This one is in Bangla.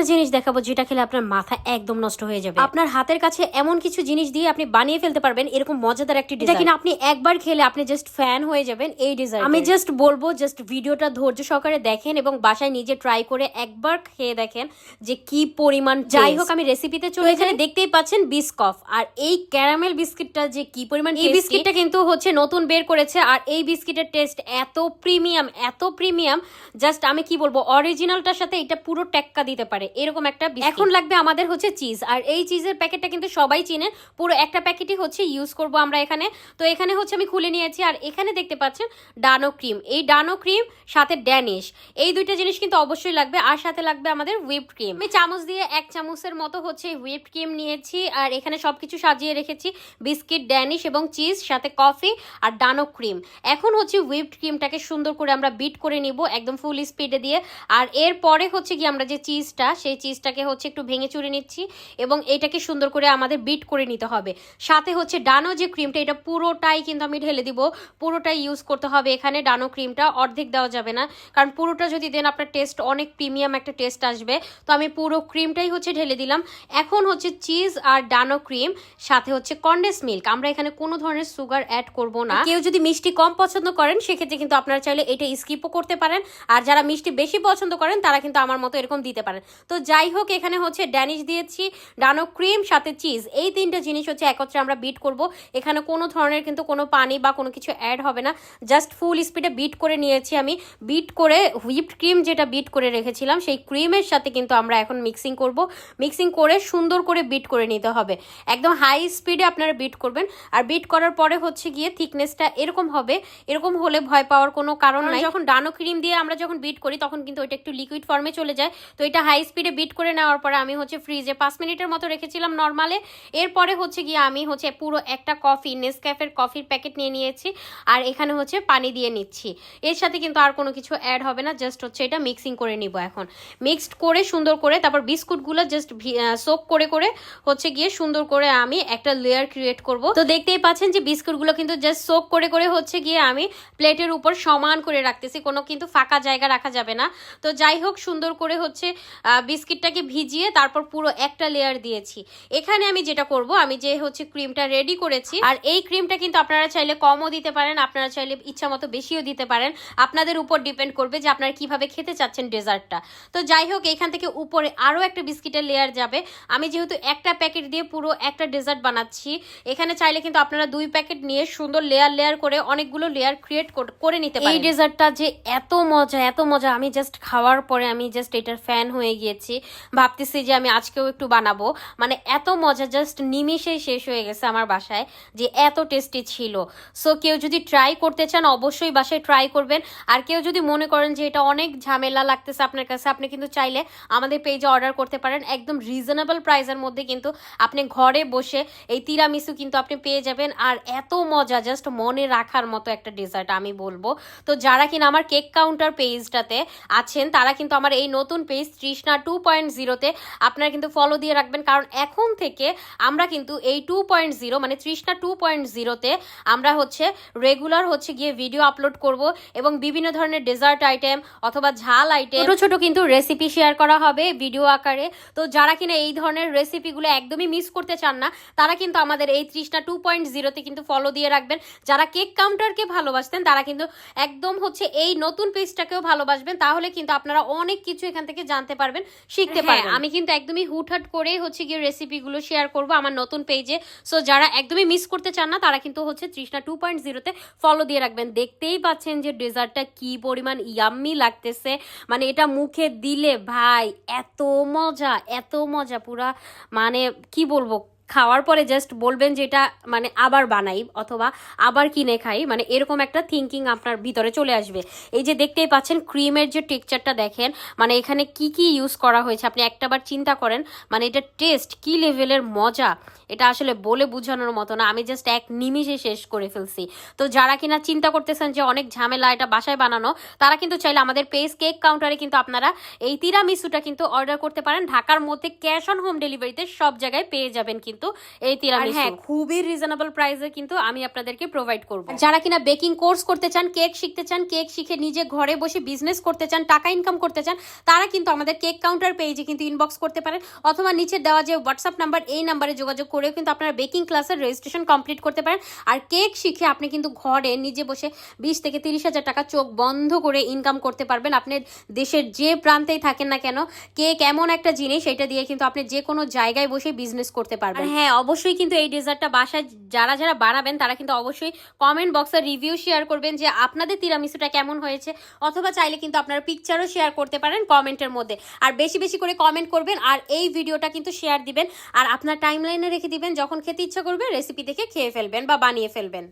একটা জিনিস দেখাবো যেটা খেলে আপনার মাথা একদম নষ্ট হয়ে যাবে। আপনার হাতের কাছে এমন কিছু জিনিস দিয়ে আপনি বানিয়ে ফেলতে পারবেন এরকম মজাদার একটি ডিজাইন কিনা আপনি একবার খেলে আপনি জাস্ট ফ্যান হয়ে যাবেন এই ডিজাইন আমি জাস্ট বলব জাস্ট ভিডিওটা ধৈর্য সহকারে দেখেন এবং বাসায় নিজে ট্রাই করে একবার খেয়ে দেখেন যে কি পরিমাণ। যাই হোক আমি রেসিপিতে চলে এখানে দেখতেই পাচ্ছেন বিস্কফ আর এই ক্যারামেল বিস্কিটটা যে কি পরিমাণ এই বিস্কিটটা কিন্তু হচ্ছে নতুন বের করেছে আর এই বিস্কিটের টেস্ট এত প্রিমিয়াম এত প্রিমিয়াম জাস্ট আমি কি বলব অরিজিনালটার সাথে এটা পুরো টেক্কা দিতে পারে। এরকম একটা এখন লাগবে আমাদের হচ্ছে চিজ, আর এই চিজের প্যাকেটটা কিন্তু সবাই চিনেন পুরো একটা প্যাকেটই হচ্ছে ইউজ করব আমরা এখানে। তো এখানে হচ্ছে আমি খুলে নিয়েছি, আর এখানে দেখতে পাচ্ছেন ডানো ক্রিম। এই ডানো ক্রিম, সাথে ড্যানিশ। এই দুইটা জিনিস কিন্তু অবশ্যই লাগবে, আর সাথে লাগবে আমাদের হুইপড ক্রিম আমি চামচ দিয়ে এক চামচের মতো হচ্ছে হুইপড ক্রিম নিয়েছি, আর এখানে সব কিছু সাজিয়ে রেখেছি। বিস্কিট, ড্যানিশ এবং চিজ, সাথে কফি আর ডানো ক্রিম। এখন হচ্ছে হুইপড ক্রিমটাকে সুন্দর করে আমরা বিট করে নিব একদম ফুল স্পিডে দিয়ে। আর এরপরে হচ্ছে কি আমরা যে চিজটা সেই চিজটাকে হচ্ছে একটু ভেঙে চুরে নিচ্ছি এবং এটাকে সুন্দর করে আমাদের বিট করে নিতে হবে। সাথে হচ্ছে ডানো যে ক্রিমটা এটা পুরোটাই কিন্তু আমি ঢেলে দিব। পুরোটাই ইউজ করতে হবে এখানে। ডানো ক্রিমটা অর্ধেক দেওয়া যাবে না। কারণ পুরোটা যদি দেন, আপনার টেস্ট অনেক প্রিমিয়াম একটা টেস্ট আসবে। তো আমি পুরো ক্রিমটাই হচ্ছে ঢেলে দিলাম। এখন হচ্ছে চিজ আর ডানো ক্রিম সাথে হচ্ছে কন্ডেন্স মিল্ক আমরা এখানে কোনো ধরনের সুগার অ্যাড করব না। কেউ যদি মিষ্টি কম পছন্দ করেন, সেক্ষেত্রে কিন্তু আপনারা চাইলে এটা স্কিপও করতে পারেন। আর যারা মিষ্টি বেশি পছন্দ করেন, তারা কিন্তু আমার মতো এরকম দিতে পারেন। তো যাই হোক এখানে হচ্ছে ড্যানিশ দিয়েছি ডানো ক্রিম সাথে চিজ। এই তিনটা জিনিস হচ্ছে একত্রে আমরা বিট করব। এখানে কোনো ধরনের কিন্তু কোনো পানি বা কোনো কিছু অ্যাড হবে না। জাস্ট ফুল স্পিডে বিট করে নিয়েছি আমি। বিট করে হুইপড ক্রিম যেটা বিট করে রেখেছিলাম সেই ক্রিমের সাথে কিন্তু আমরা এখন মিক্সিং করব। মিক্সিং করে সুন্দর করে বিট করে নিতে হবে। একদম হাই স্পিডে আপনারা বিট করবেন। আর বিট করার পরে হচ্ছে গিয়ে থিকনেসটা এরকম হবে। এরকম হলে ভয় পাওয়ার কোনো কারণ নাই। যখন ডানো ক্রিম দিয়ে আমরা যখন বিট করি তখন কিন্তু ওইটা একটু লিকুইড ফর্মে চলে যায়। তো এটা হাই স্পিডে বিট করে নেওয়ার পরে আমি হচ্ছে ফ্রিজে পাঁচ মিনিটের মতো রেখেছিলাম নর্মালে এরপরে হচ্ছে গিয়ে আমি হচ্ছে পুরো একটা কফি নেসক্যাফের কফির প্যাকেট নিয়ে নিয়েছি আর এখানে হচ্ছে পানি দিয়ে নিচ্ছি। এর সাথে কিন্তু আর কোনো কিছু অ্যাড হবে না জাস্ট হচ্ছে এটা মিক্সিং করে নিব এখন। মিক্সড করে সুন্দর করে তারপর বিস্কুটগুলো জাস্ট সোক করে করে হচ্ছে গিয়ে সুন্দর করে আমি একটা লেয়ার ক্রিয়েট করব। তো দেখতেই পাচ্ছেন যে বিস্কুটগুলো কিন্তু জাস্ট সোক করে করে হচ্ছে গিয়ে আমি প্লেটের উপর সমান করে রাখতেছি, কোনো কিন্তু ফাঁকা জায়গা রাখা যাবে না। তো যাই হোক সুন্দর করে হচ্ছে বিস্কিটটাকে ভিজিয়ে তারপর পুরো একটা লেয়ার দিয়েছি। এখানে আমি যেটা করব আমি যে হচ্ছে ক্রিমটা রেডি করেছি আর এই ক্রিমটা কিন্তু আপনারা চাইলে কমও দিতে পারেন আপনারা চাইলে ইচ্ছা মতো বেশিও দিতে পারেন। আপনাদের উপর ডিপেন্ড করবে যে আপনারা কীভাবে খেতে চাচ্ছেন ডেজার্টটা। তো যাই হোক এখান থেকে উপরে আরও একটা বিস্কিটের লেয়ার যাবে। আমি যেহেতু একটা প্যাকেট দিয়ে পুরো একটা ডেজার্ট বানাচ্ছি এখানে চাইলে কিন্তু আপনারা দুই প্যাকেট নিয়ে সুন্দর লেয়ার লেয়ার করে অনেকগুলো লেয়ার ক্রিয়েট করে নিতে পারেন। এই ডেজার্টটা যে এত মজা এত মজা আমি জাস্ট খাওয়ার পরে আমি জাস্ট এটার ফ্যান হয়ে গিয়েছি ভাবতেছি যে আমি আজকেও একটু বানাবো। মানে এত মজা জাস্ট নিমিশেই শেষ হয়ে গেছে আমার বাসায়, যে এত টেস্টি ছিল। সো কেউ যদি ট্রাই করতে চান, অবশ্যই বাসায় ট্রাই করবেন। আর কেউ যদি মনে করেন যে এটা অনেক ঝামেলা লাগতেছে আপনার কাছে, আপনি কিন্তু চাইলে আমাদের পেজে অর্ডার করতে পারেন। একদম রিজনেবল প্রাইসের মধ্যে কিন্তু আপনি ঘরে বসে এই তিরামিসু কিন্তু আপনি পেয়ে যাবেন। আর এত মজা জাস্ট মনে রাখার মতো একটা ডেজার্ট আমি বলব। তো যারা কিনা আমার কেক কাউন্টার পেজটাতে আছেন, তারা কিন্তু আমার এই নতুন পেজ তৃষ্ণা টু পয়েন্ট জিরোতে আপনারা কিন্তু ফলো দিয়ে রাখবেন। কারণ এখন থেকে আমরা কিন্তু এই টু পয়েন্ট জিরো মানে তৃষ্ণা টু পয়েন্ট জিরোতে আমরা হচ্ছে রেগুলার হচ্ছে গিয়ে ভিডিও আপলোড করব এবং বিভিন্ন ধরনের ডেজার্ট আইটেম অথবা ঝাল আইটেম ছোট ছোট কিন্তু রেসিপি শেয়ার করা হবে ভিডিও আকারে। তো যারা কিনা এই ধরনের রেসিপিগুলো একদমই মিস করতে চান না, তারা কিন্তু আমাদের এই তৃষ্ণা টু পয়েন্ট জিরোতে কিন্তু ফলো দিয়ে রাখবেন। যারা কেক কাউন্টারকে ভালোবাসতেন, তারা কিন্তু একদম হচ্ছে এই নতুন পেজটাকেও ভালোবাসবেন। তাহলে কিন্তু আপনারা অনেক কিছু এখান থেকে জানতে পারবেন। শিখতে পারবেন। আমি কিন্তু একদমই হুটহাট করে হচ্ছে গিয়ে রেসিপিগুলো শেয়ার করব আমার নতুন পেজে সো যারা একদমই মিস করতে চান না তারা কিন্তু হচ্ছে তৃষ্ণা টু পয়েন্ট জিরোতে ফলো দিয়ে রাখবেন। দেখতেই পাচ্ছেন যে ডেজার্টটা কি পরিমাণ ইয়াম্মি লাগতেছে। মানে এটা মুখে দিলে ভাই এত মজা এত মজা পুরা মানে কি বলব খাওয়ার পরে জাস্ট বলবেন যে এটা মানে আবার বানাই অথবা আবার কিনে খাই মানে এরকম একটা থিঙ্কিং আপনার ভিতরে চলে আসবে। এই যে দেখতেই পাচ্ছেন ক্রিমের যে টেক্সচারটা দেখেন মানে এখানে কি কি ইউজ করা হয়েছে, আপনি একটাবার চিন্তা করেন মানে এটা টেস্ট কি লেভেলের মজা, এটা আসলে বলে বোঝানোর মতো না, আমি জাস্ট এক নিমিষে শেষ করে ফেলছি। তো যারা কিনা চিন্তা করতেছেন যে অনেক ঝামেলা এটা বাসায় বানানো, তারা কিন্তু চাইলে আমাদের পেজ কেক কাউন্টারে কিন্তু আপনারা এই তিরামিসুটা কিন্তু অর্ডার করতে পারেন। ঢাকার মধ্যে ক্যাশ অন হোম ডেলিভারিতে সব জায়গায় পেয়ে যাবেন কিন্তু। কিন্তু এই তিরামিসু হ্যাঁ খুবই রিজনেবল প্রাইসে কিন্তু আমি আপনাদেরকে প্রোভাইড করব। যারা কিনা বেকিং কোর্স করতে চান কেক শিখতে চান কেক শিখে নিজে ঘরে বসে বিজনেস করতে চান টাকা ইনকাম করতে চান তারা কিন্তু আমাদের কেক কাউন্টার পেজে কিন্তু ইনবক্স করতে পারেন। অথবা নিচে দেওয়া যে হোয়াটসঅ্যাপ নাম্বার এই নাম্বারে যোগাযোগ করেও কিন্তু আপনারা বেকিং ক্লাসের রেজিস্ট্রেশন কমপ্লিট করতে পারেন। আর কেক শিখে আপনি কিন্তু ঘরে নিজে বসে বিশ থেকে তিরিশ হাজার টাকা চোখ বন্ধ করে ইনকাম করতে পারবেন। আপনি দেশের যে প্রান্তেই থাকেন না কেন কেক এমন একটা জিনিস এটা দিয়ে কিন্তু আপনি যে কোনো জায়গায় বসে বিজনেস করতে পারবেন। হ্যাঁ অবশ্যই কিন্তু এই ডেজার্টটা বাসায় যারা যারা বানাবেন, তারা কিন্তু অবশ্যই কমেন্ট বক্সে রিভিউ শেয়ার করবেন যে আপনাদের তিরামিসুটা কেমন হয়েছে, অথবা চাইলে কিন্তু আপনারা পিকচারও শেয়ার করতে পারেন কমেন্টের মধ্যে। আর বেশি বেশি করে কমেন্ট করবেন, আর এই ভিডিওটা কিন্তু শেয়ার দিবেন, আর আপনার টাইমলাইনে রেখে দিবেন, যখন খেতে ইচ্ছা করবে রেসিপি দেখে খেয়ে ফেলবেন বা বানিয়ে ফেলবেন।